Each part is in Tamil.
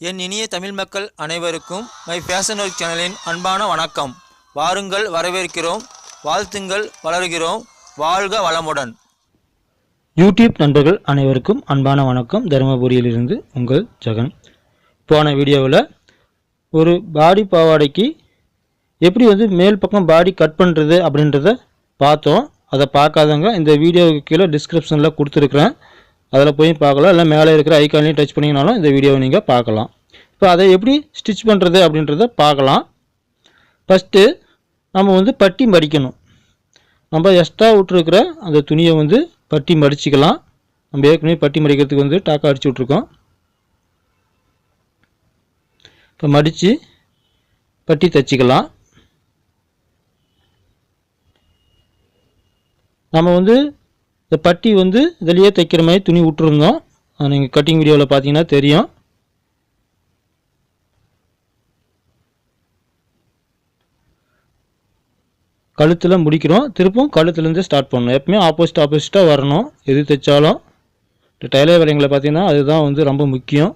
என் இனிய தமிழ் மக்கள் அனைவருக்கும் மை ஃபேஷன் ஒர்க் சேனலின் அன்பான வணக்கம். வாருங்கள் வரவேற்கிறோம் வாழ்த்துங்கள் வளர்கிறோம் வாழ்க வளமுடன். யூடியூப் நண்பர்கள் அனைவருக்கும் அன்பான வணக்கம். தருமபுரியிலிருந்து உங்கள் ஜெகன். போன வீடியோவில் ஒரு பாடி பாவாடைக்கு எப்படி வந்து மேல் பக்கம் பாடி கட் பண்ணுறது அப்படின்றத பார்த்தோம். அதை பார்க்காதவங்க இந்த வீடியோவுக்கு கீழே டிஸ்கிரிப்ஷனில் கொடுத்துருக்குறேன். அதில் போய் பார்க்கலாம். இல்லை மேலே இருக்கிற ஐக்கான்லையும் டச் பண்ணிங்கனாலும் இந்த வீடியோவை நீங்கள் பார்க்கலாம். இப்போ அதை எப்படி ஸ்டிச் பண்ணுறது அப்படின்றத பார்க்கலாம். ஃபஸ்ட்டு நம்ம வந்து பட்டி மடிக்கணும். நம்ம எக்ஸ்ட்ரா விட்டுருக்கிற அந்த துணியை வந்து பட்டி மடிச்சுக்கலாம். நம்ம ஏற்கனவே பட்டி மடிக்கிறதுக்கு வந்து டாக்கா அடிச்சு விட்ருக்கோம் இப்போ மடித்து பட்டி தைச்சிக்கலாம். நம்ம வந்து இந்த பட்டி வந்து இதிலேயே தைக்கிற மாதிரி துணி விட்டுருந்தோம். நீங்கள் கட்டிங் வீடியோவில் பார்த்தீங்கன்னா தெரியும். கழுத்தில் முடிக்கிறோம். திருப்பும் கழுத்துலேருந்து ஸ்டார்ட் பண்ணணும். எப்பவுமே ஆப்போசிட் ஆப்போசிட்டாக வரணும். எது தைச்சாலும். இந்த டைலர் வேலைங்களை பார்த்தீங்கன்னா அதுதான் வந்து ரொம்ப முக்கியம்.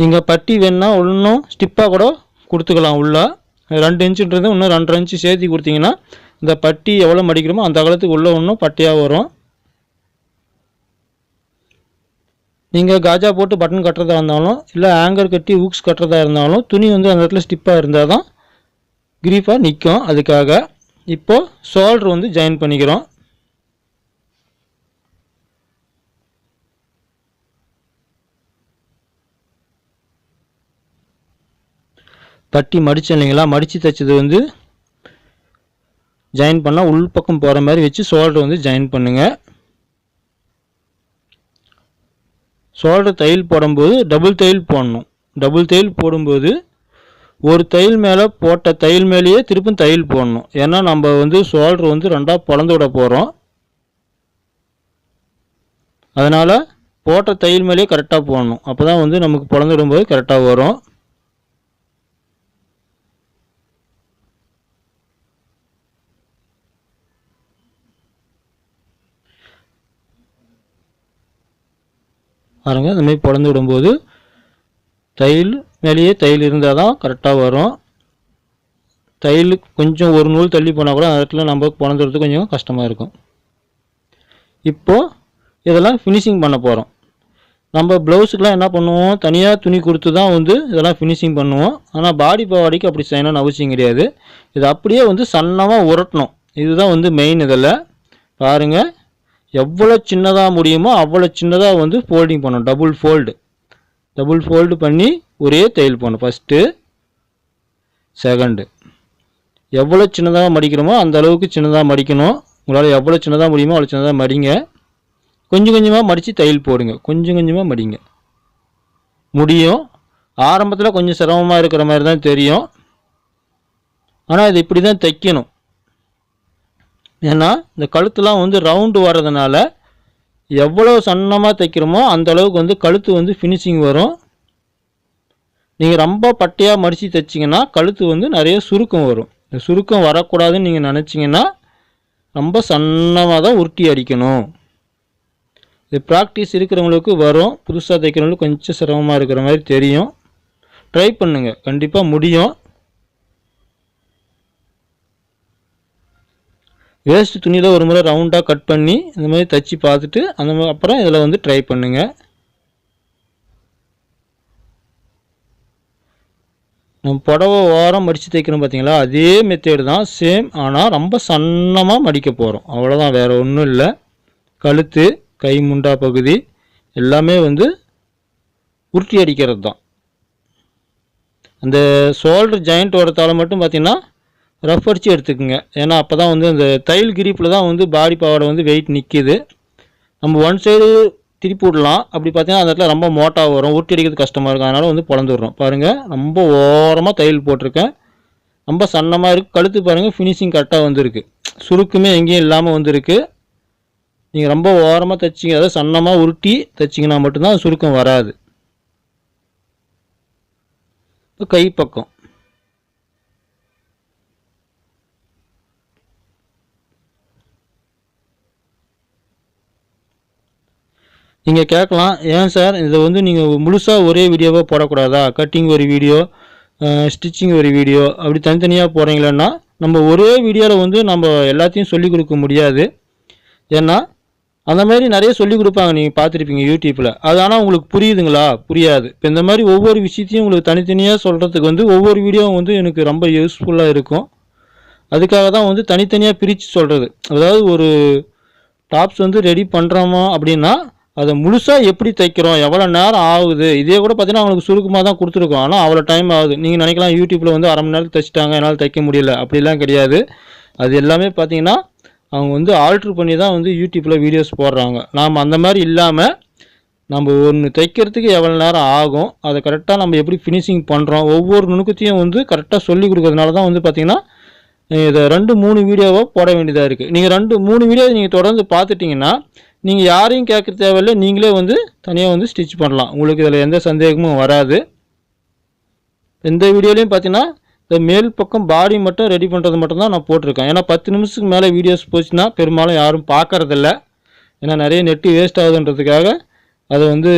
நீங்கள் பட்டி வேணுன்னா ஒன்றும் ஸ்டிப்பாக கூட கொடுத்துக்கலாம் உள்ளே. ரெண்டு இன்ச்சுன்றது இன்னும் ரெண்டரை இன்ச்சு சேர்த்து கொடுத்தீங்கன்னா இந்த பட்டி எவ்வளோ மடிக்கிறோமோ அந்த அகலத்துக்கு உள்ளே ஒன்றும் பட்டியாக வரும். நீங்கள் காஜா போட்டு பட்டன் கட்டுறதா இருந்தாலும் இல்லை ஆங்கர் கட்டி ஊக்ஸ் கட்டுறதா இருந்தாலும் துணி வந்து அந்த இடத்துல ஸ்டிப்பாக இருந்தால் தான் கிரீஃபாக நிற்கும் அதுக்காக இப்போது ஷோல்ட்ரு வந்து ஜாயின் பண்ணிக்கிறோம். பட்டி மடித்தேன் இல்லைங்களா? மடித்து தைச்சது வந்து ஜாயின் பண்ணால் உள் பக்கம் போகிற மாதிரி வச்சு ஷோல்டர் வந்து ஜாயின் பண்ணுங்கள் ஷோல்டர் தையல் போடும்போது டபுள் தையல் போடணும். டபுள் தையல் போடும்போது ஒரு தையல் மேலே போட்ட தையல் மேலேயே திருப்பும் தையல் போடணும். ஏன்னா நம்ம வந்து ஷோல்டர் வந்து ரெண்டாக பிளந்து விட போகிறோம் அதனால் போட்ட தையல் மேலேயே கரெக்டாக போடணும். அப்போ தான் வந்து நமக்கு பிளந்து விடும்போது கரெக்டாக வரும். பாருங்கள் இந்த மாதிரி பிளந்து விடும்போது தையல் மேலேயே தையல் இருந்தால் தான் கரெக்டாக வரும். தையல் கொஞ்சம் ஒரு நூல் தள்ளி போனால் கூட அந்த இடத்துல நம்ம பிறந்துறது கொஞ்சம் கஷ்டமாக இருக்கும். இப்போது இதெல்லாம் ஃபினிஷிங் பண்ண போகிறோம் நம்ம ப்ளவுஸுக்கெலாம் என்ன பண்ணுவோம்? தனியாக துணி கொடுத்து தான் வந்து இதெல்லாம் ஃபினிஷிங் பண்ணுவோம். ஆனால் பாடி பாவாடிக்கு அப்படி செய்யணும்னு அவசியம் கிடையாது. இது அப்படியே வந்து சன்னமாக உரட்டணும். இதுதான் வந்து மெயின் இதில் பாருங்கள் எவ்வளோ சின்னதாக முடியுமோ அவ்வளோ சின்னதாக வந்து ஃபோல்டிங் பண்ணணும். டபுள் ஃபோல்டு டபுள் ஃபோல்டு பண்ணி ஒரே தையல் போடணும். ஃபஸ்ட்டு செகண்டு எவ்வளோ சின்னதாக மடிக்கிறோமோ அந்த அளவுக்கு சின்னதாக மடிக்கணும். உங்களால் எவ்வளோ சின்னதாக முடியுமோ அவ்வளோ சின்னதாக மடிங்க. கொஞ்சம் கொஞ்சமாக மடித்து தையல் போடுங்க. கொஞ்சம் கொஞ்சமாக மடிங்க. முடியும். ஆரம்பத்தில் கொஞ்சம் சிரமமாக இருக்கிற மாதிரி தான் தெரியும். ஆனால் இது இப்படி தான் தைக்கணும். ஏன்னா இந்த கழுத்துலாம் வந்து ரவுண்டு வர்றதுனால எவ்வளோ சன்னமாக தைக்கிறோமோ அந்த அளவுக்கு வந்து கழுத்து வந்து ஃபினிஷிங் வரும். நீங்கள் ரொம்ப பட்டையாக மடித்து தைச்சிங்கன்னா கழுத்து வந்து நிறைய சுருக்கம் வரும். இந்த சுருக்கம் வரக்கூடாதுன்னு நீங்கள் நினச்சிங்கன்னா ரொம்ப சன்னமாக தான் உருட்டி அடிக்கணும். இது ப்ராக்டிஸ் இருக்கிறவங்களுக்கு வரும். புதுசாக தைக்கிறவங்களுக்கு கொஞ்சம் சிரமமாக இருக்கிற மாதிரி தெரியும். ட்ரை பண்ணுங்கள் கண்டிப்பாக முடியும். வேஸ்ட் துணியில் ஒரு முறை ரவுண்டாக கட் பண்ணி இந்த மாதிரி தைச்சி பார்த்துட்டு அந்த மாதிரி அப்புறம் இதில் வந்து ட்ரை பண்ணுங்கள் நம்ம புடவை ஓரம் மடித்து தைக்கிறோம் பார்த்தீங்களா அதே மெத்தேடு தான் சேம் ஆனால் ரொம்ப சன்னமாக மடிக்க போகிறோம் அவ்வளோதான் வேறு ஒன்றும் இல்லை. கழுத்து கை முண்டா பகுதி எல்லாமே வந்து உருட்டி அடிக்கிறது தான் அந்த ஷோல்டர் ஜாயிண்ட் வரத்தால் மட்டும் பார்த்திங்கன்னா ரஃப் அடித்து எடுத்துக்கோங்க. ஏன்னா அப்போ தான் வந்து அந்த தையல் கிரிப்பில் தான் வந்து பாடி பாவாடை வந்து வெயிட் நிற்கிது நம்ம ஒன் சைடு திருப்பி விடலாம். அப்படி பார்த்தீங்கன்னா அந்த இடத்துல ரொம்ப மோட்டாக வரும். உருட்டி அடிக்கிறது கஷ்டமாக இருக்கும். அதனால் வந்து பிளந்து விடுறோம் பாருங்கள் ரொம்ப ஓரமாக தையல் போட்டிருக்கேன். ரொம்ப சன்னமாக இருக்குது கழுத்து பாருங்கள் ஃபினிஷிங் கரெக்டாக வந்திருக்கு. சுருக்குமே எங்கேயும் இல்லாமல் வந்திருக்கு. நீங்கள் ரொம்ப ஓரமாக தைச்சிங்க. அதாவது சன்னமாக உருட்டி தைச்சிங்கன்னா மட்டும்தான் சுருக்கம் வராது. கை நீங்கள் கேட்கலாம். ஏன் சார்? இதை வந்து நீங்கள் முழுசாக ஒரே வீடியோவாக போடக்கூடாதா? கட்டிங் ஒரு வீடியோ ஸ்டிச்சிங் ஒரு வீடியோ அப்படி தனித்தனியாக போகிறீங்களன்னா நம்ம ஒரே வீடியோவில் வந்து நம்ம எல்லாத்தையும் சொல்லிக் கொடுக்க முடியாது. ஏன்னா அந்த மாதிரி நிறைய சொல்லிக் கொடுப்பாங்க. நீங்கள் பார்த்துருப்பீங்க யூடியூப்பில் அது ஆனால் உங்களுக்கு புரியுதுங்களா? புரியாது. இப்போ இந்த மாதிரி ஒவ்வொரு விஷயத்தையும் உங்களுக்கு தனித்தனியாக சொல்கிறதுக்கு வந்து ஒவ்வொரு வீடியோவும் வந்து எனக்கு ரொம்ப யூஸ்ஃபுல்லாக இருக்கும். அதுக்காக தான் வந்து தனித்தனியாக பிரித்து சொல்கிறது அதாவது ஒரு டாப்ஸ் வந்து ரெடி பண்ணுறோமா அப்படின்னா அதை முழுசாக எப்படி தைக்கிறோம்? எவ்வளோ நேரம் ஆகுது? இதே கூட பார்த்தீங்கன்னா அவங்களுக்கு சுருக்கமாக தான் கொடுத்துருக்கோம். ஆனால் அவ்வளோ டைம் ஆகுது. நீங்கள் நினைக்கலாம் யூடியூப்பில் வந்து அரை மணி நேரம் தைச்சிட்டாங்க. என்னால் தைக்க முடியல. அப்படிலாம் கிடையாது. அது எல்லாமே பார்த்தீங்கன்னா அவங்க வந்து ஆல்ட்ரு பண்ணி தான் வந்து யூடியூப்பில் வீடியோஸ் போடுறாங்க. நாம் அந்த மாதிரி இல்லாமல் நம்ம ஒன்று தைக்கிறதுக்கு எவ்வளோ நேரம் ஆகும்? அதை கரெக்டாக நம்ம எப்படி ஃபினிஷிங் பண்ணுறோம் ஒவ்வொரு நுணுக்கத்தையும் வந்து கரெக்டாக சொல்லி கொடுக்கறதுனால தான் வந்து பார்த்திங்கன்னா இதை ரெண்டு மூணு வீடியோவாக போட வேண்டியதாக இருக்குது நீங்கள் ரெண்டு மூணு வீடியோ நீங்கள் தொடர்ந்து பார்த்துட்டிங்கன்னா நீங்கள் யாரையும் கேட்குற தேவையில்லை. நீங்களே வந்து தனியாக வந்து ஸ்டிச் பண்ணலாம். உங்களுக்கு இதில் எந்த சந்தேகமும் வராது. எந்த வீடியோலையும் பார்த்தீங்கன்னா இந்த மேல் பக்கம் பாடி மட்டும் ரெடி பண்ணுறது மட்டும்தான் நான் போட்டிருக்கேன். ஏன்னா பத்து நிமிஷத்துக்கு மேலே வீடியோஸ் போச்சுன்னா பெரும்பாலும் யாரும் பார்க்கறதில்ல ஏன்னா நிறைய நெட்டு வேஸ்ட் ஆகுதுன்றதுக்காக அதை வந்து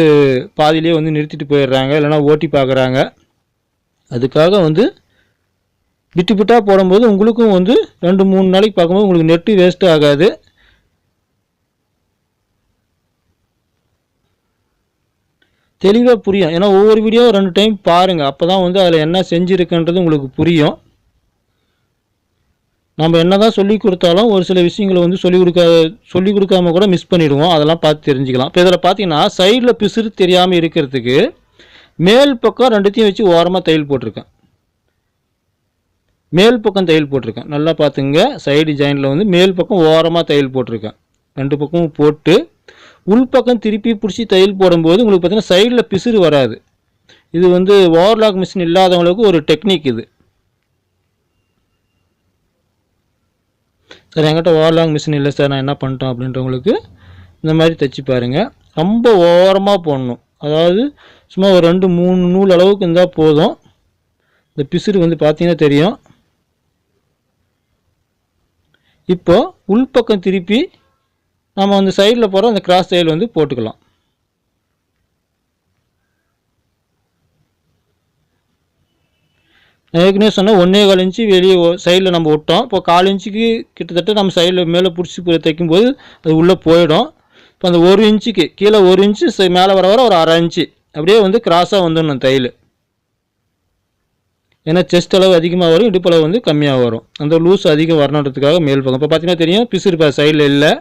பாதியிலே வந்து நிறுத்திட்டு போயிடுறாங்க. இல்லைன்னா ஓட்டி பார்க்குறாங்க அதுக்காக வந்து விட்டு விட்டாக போடும்போது உங்களுக்கும் வந்து ரெண்டு மூணு நாளைக்கு பார்க்கும்போது உங்களுக்கு நெட்டு வேஸ்ட் ஆகாது. தெளிவாக புரியும். ஏன்னா ஒவ்வொரு வீடியோ ரெண்டு டைம் பாருங்கள் அப்போ தான் வந்து அதில் என்ன செஞ்சுருக்குன்றது உங்களுக்கு புரியும். நம்ம என்ன தான் சொல்லி கொடுத்தாலும் ஒரு சில விஷயங்களை வந்து சொல்லிக் கொடுக்க சொல்லிக் கொடுக்காம கூட மிஸ் பண்ணிவிடுவோம் அதெல்லாம் பார்த்து தெரிஞ்சுக்கலாம். இப்போ இதில் பார்த்தீங்கன்னா சைடில் பிசுறு தெரியாமல் இருக்கிறதுக்கு மேல் பக்கம் ரெண்டுத்தையும் வச்சு ஓரமாக தையல் போட்டிருக்கேன். மேல் பக்கம் தையல் போட்டிருக்கேன். நல்லா பார்த்துங்க. சைடு ஜாயினில் வந்து மேல் பக்கம் ஓரமாக தையல் போட்டிருக்கேன். ரெண்டு பக்கமும் போட்டு உள்பக்கம் திருப்பி பிடிச்சி தையல் போடும்போது உங்களுக்கு பார்த்திங்கன்னா சைடில் பிசுறு வராது. இது வந்து ஓவர்லாக் மிஷின் இல்லாதவங்களுக்கு ஒரு டெக்னிக் இது. சார் என்கிட்ட ஓவர்லாக் மிஷின் இல்லை சார். நான் என்ன பண்ணிட்டேன் அப்படின்றவங்களுக்கு இந்த மாதிரி தைச்சி பாருங்கள் ரொம்ப ஓரமாக போடணும். அதாவது சும்மா ஒரு ரெண்டு மூணு நூல் அளவுக்கு இருந்தால் போதும். இந்த பிசுறு வந்து பார்த்தீங்கன்னா தெரியும். இப்போ உள்பக்கம் திருப்பி நம்ம அந்த சைடில் போகிற அந்த கிராஸ் தையல் வந்து போட்டுக்கலாம். ஏற்கனவே சொன்னேன் ஒன்றே கால் இன்ச்சு வெளியே சைடில் நம்ம விட்டோம் இப்போ கால் இன்ச்சுக்கு கிட்டத்தட்ட நம்ம சைடில் மேலே பிடிச்சி தைக்கும்போது அது உள்ளே போயிடும். இப்போ அந்த ஒரு இன்ச்சுக்கு கீழே ஒரு இன்ச்சு மேலே வர வர ஒரு அரை இன்ச்சு. அப்படியே வந்து கிராஸாக வந்துடணும் தையல் ஏன்னா செஸ்ட் அளவு அதிகமாக வரும் இடுப்பளவு வந்து கம்மியாக வரும். அந்த லூஸ் அதிகம் வரணுன்றதுக்காக மேல் பக்கம். இப்போ பார்த்தீங்கன்னா தெரியும் பிசுறு சைடில் இல்லை.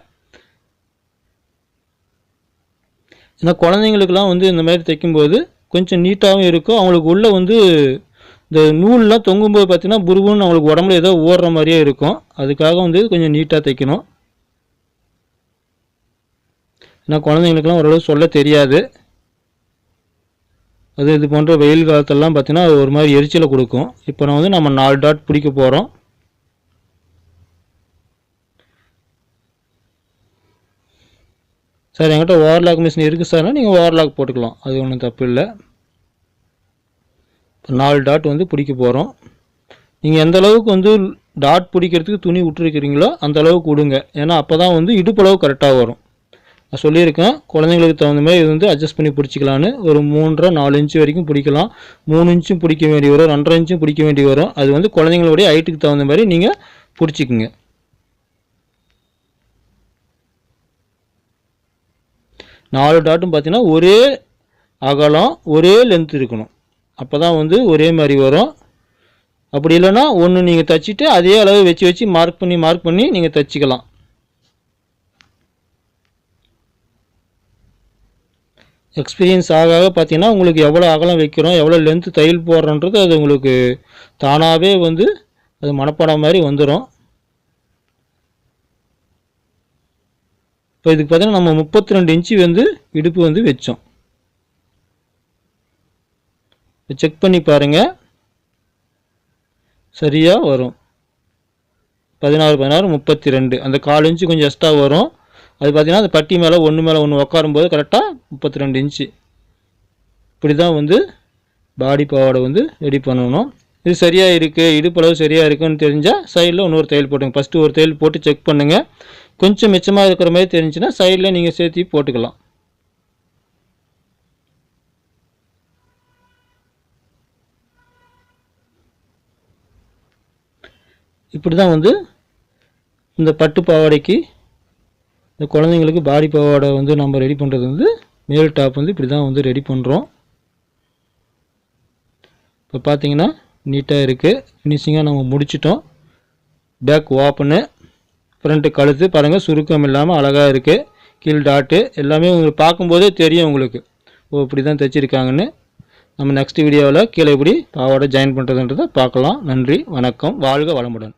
ஏன்னா குழந்தைங்களுக்குலாம் வந்து இந்த மாதிரி தைக்கும்போது கொஞ்சம் நீட்டாகவும் இருக்கும். அவங்களுக்கு உள்ளே வந்து இந்த நூல்லாம் தொங்கும்போது பார்த்தீங்கன்னா புருபுன்னு அவங்களுக்கு உடம்புல ஏதோ ஓடுற மாதிரியே இருக்கும். அதுக்காக வந்து கொஞ்சம் நீட்டாக தைக்கணும். ஏன்னா குழந்தைங்களுக்குலாம் ஓரளவு சொல்ல தெரியாது. அது இது போன்ற வெயில் காலத்திலலாம் பார்த்தீங்கன்னா அது ஒரு மாதிரி எரிச்சலை கொடுக்கும். இப்போ நான் வந்து நம்ம நாலு டாட் பிடிக்க போகிறோம் சார் என்கிட்ட ஓவர்லாக் மிஷின் இருக்குது சார்னா நீங்கள் ஓவர்லாக் போட்டுக்கலாம். அது ஒன்றும் தப்பு இல்லை. நாலு டாட் வந்து பிடிக்க போகிறோம் நீங்கள் எந்த அளவுக்கு வந்து டாட் பிடிக்கிறதுக்கு துணி விட்டுருக்கிறீங்களோ அந்த அளவுக்கு விடுங்க. ஏன்னா அப்போ தான் வந்து இடுப்பளவு கரெக்டாக வரும். நான் சொல்லியிருக்கேன் குழந்தைங்களுக்கு தகுந்த மாதிரி இது வந்து அட்ஜஸ்ட் பண்ணி பிடிச்சிக்கலான்னு ஒரு மூன்றரை நாலு இன்ச்சு வரைக்கும் பிடிக்கலாம். மூணு இன்ச்சும் பிடிக்க வேண்டி வரும் ரெண்டரை இன்ச்சும் பிடிக்க வேண்டி வரும். அது வந்து குழந்தைங்களுடைய ஹைட்டுக்கு தகுந்த மாதிரி நீங்கள் பிடிச்சிக்குங்க. நாலு டாட்டும் பார்த்தீங்கன்னா ஒரே அகலம் ஒரே லென்த் இருக்கணும். அப்போ தான் வந்து ஒரே மாதிரி வரும். அப்படி இல்லைன்னா ஒன்று நீங்கள் தைச்சிட்டு அதே அளவு வச்சு வச்சு மார்க் பண்ணி மார்க் பண்ணி நீங்கள் தைச்சிக்கலாம். எக்ஸ்பீரியன்ஸ் ஆக ஆக பார்த்தீங்கன்னா உங்களுக்கு எவ்வளோ அகலம் வைக்கிறோம் எவ்வளோ லென்த்து தையல் போடுறோன்றது அது உங்களுக்கு தானாகவே வந்து அது மனப்பாடம் மாதிரி வந்துடும் இப்போ இதுக்கு பார்த்தீங்கன்னா நம்ம முப்பத்தி ரெண்டு இன்ச்சு வந்து இடுப்பு வந்து வச்சோம். செக் பண்ணி பாருங்கள் சரியாக வரும். பதினாறு பதினாறு முப்பத்தி ரெண்டு அந்த கால் இன்ச்சு கொஞ்சம் எக்ஸ்ட்ரா வரும். அது பார்த்தீங்கன்னா அந்த பட்டி மேலே ஒன்று மேலே ஒன்று உக்காரும்போது கரெக்டாக முப்பத்தி ரெண்டு இன்ச்சு. இப்படி தான் வந்து பாடி பாவாடை வந்து ரெடி பண்ணணும். இது சரியாக இருக்குது இடுப்பளவு சரியாக இருக்குன்னு தெரிஞ்சால் சைடில் இன்னொரு தையல் போட்டுங்க. ஃபஸ்ட்டு ஒரு தையல் போட்டு செக் பண்ணுங்கள் கொஞ்சம் மிச்சமாக இருக்கிற மாதிரி தெரிஞ்சுன்னா சைடில் நீங்கள் சேர்த்தி போட்டுக்கலாம். இப்படி தான் வந்து இந்த பட்டு பாவாடைக்கு இந்த குழந்தைங்களுக்கு பாடி பாவாடை வந்து நம்ம ரெடி பண்ணுறது வந்து மேல் டாப் வந்து இப்படி தான் வந்து ரெடி பண்ணுறோம் இப்போ பார்த்தீங்கன்னா நீட்டாக இருக்குது ஃபினிஷிங்காக நம்ம முடிச்சிட்டோம். பேக் ஓப்பனு ஃப்ரண்ட்டு கழுத்து பாருங்கள் சுருக்கம் இல்லாமல் அழகாக இருக்குது கீழ் டாட்டு எல்லாமே உங்களுக்கு பார்க்கும்போதே தெரியும் உங்களுக்கு. ஓ இப்படி தான் தைச்சிருக்காங்கன்னு. நம்ம நெக்ஸ்ட் வீடியோவில் கீழே எப்படி பாவாடை ஜாயின் பண்ணுறதுன்றதை பார்க்கலாம். நன்றி வணக்கம் வாழ்க வளமுடன்.